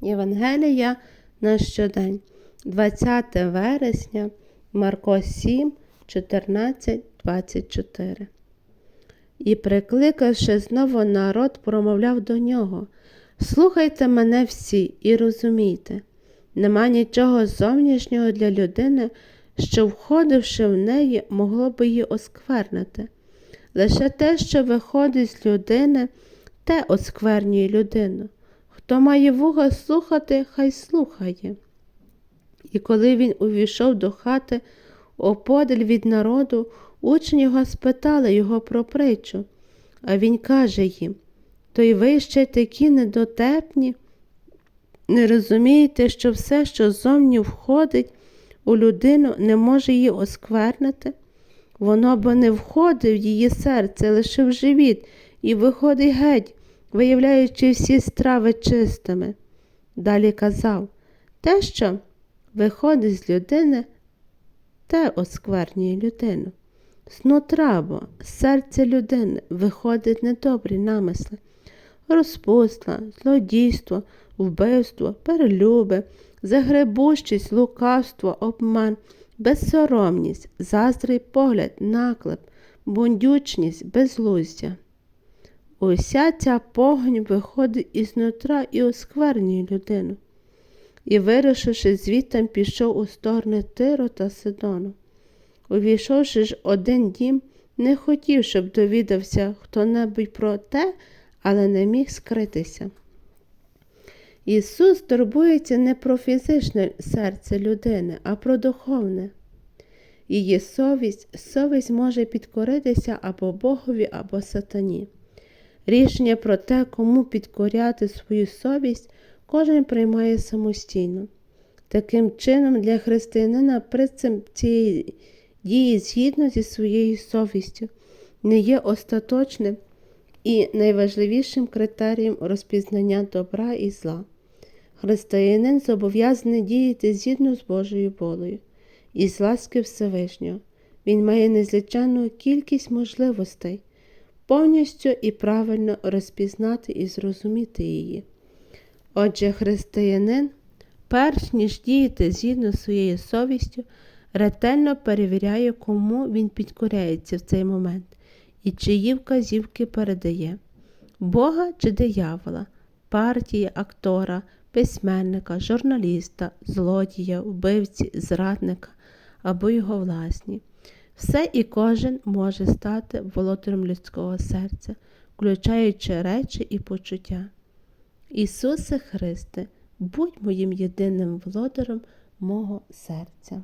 Євангелія на щодень, 20 вересня, Марко 7, 14, 24. І, прикликавши знову народ, промовляв до нього Слухайте мене всі і розумійте, нема нічого зовнішнього для людини, що, входивши в неї, могло би її осквернити. Лише те, що виходить з людини, те осквернює людину. Хто має вуха слухати, хай слухає. І коли він увійшов до хати, оподаль від народу, учні його спитали його про притчу, а він каже їм то й ви ще такі недотепні, не розумієте, що все, що зовні входить у людину, не може її осквернити? Воно бо не входить в її серце, лише в живіт, і виходить геть, виявляючи всі страви чистими. Далі казав те, що виходить з людини, те осквернює людину. Бо з людини виходить недобрі намисли, розпусла, злодійство, вбивство, перелюби, загребущість, лукавство, обман, безсоромність, заздрий погляд, наклеп, бундючність, безлуздя. Уся ця погонь виходить із нутра і осквернює людину. І, вирушивши звідтам, пішов у сторони Тиру та Сидону. Увійшовши ж один дім, не хотів, щоб довідався хто небудь про те, але не міг скритися. Ісус турбується не про фізичне серце людини, а про духовне. Її совість, совість може підкоритися або Богові, або сатані. Рішення про те, кому підкоряти свою совість, кожен приймає самостійно. Таким чином, для християнина принцип цієї дії згідно зі своєю совістю не є остаточним і найважливішим критерієм розпізнання добра і зла. Християнин зобов'язаний діяти згідно з Божою волею і з ласки Всевишнього. Він має незліченну кількість можливостей повністю і правильно розпізнати і зрозуміти її. Отже, християнин, перш ніж діяти згідно своєю совістю, ретельно перевіряє, кому він підкоряється в цей момент і чиї вказівки передає Бога чи диявола, партії, актора, письменника, журналіста, злодія, вбивці, зрадника або його власні. Все і кожен може стати володарем людського серця, включаючи речі і почуття. Ісусе Христе, будь моїм єдиним володарем мого серця.